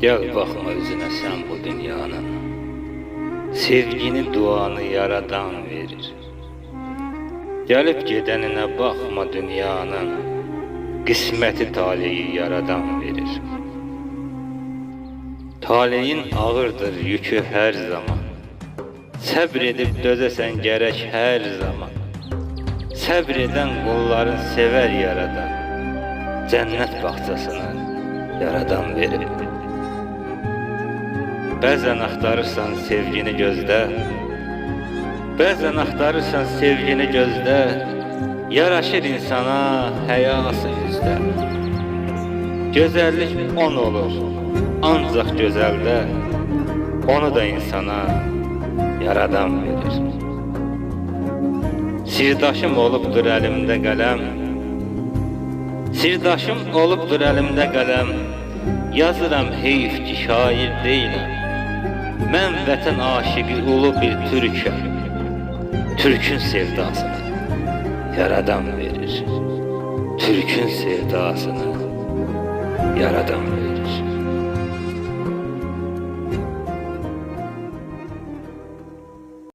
Gel bakma özüne sen bu dünyanın. Sevgini duanı yaradan verir. Gelip gedenine bakma dünyanın. Kısmeti taliyi yaradan verir. Taleyin ağırdır yükü her zaman. Sabredip dözesen gerek her zaman Sabreden kulların sever yaradan. Cennet bahçesini yaradan verir. Bəzən axtarırsan sevgini gözdə Bəzən axtarırsan sevgini gözdə Yaraşır insana həyası üzdə Gözəllik on olur ancaq gözəldə Onu da insana yaradan verir Sirdaşım olubdur əlimdə qələm. Sirdaşım olubdur əlimdə qələm. Yazıram heyf ki şair deyiləm. Mən vətən aşıqı ulu bir türkəm. Türkün sevdasını yaradan verir. Türkün sevdasını yaradan verir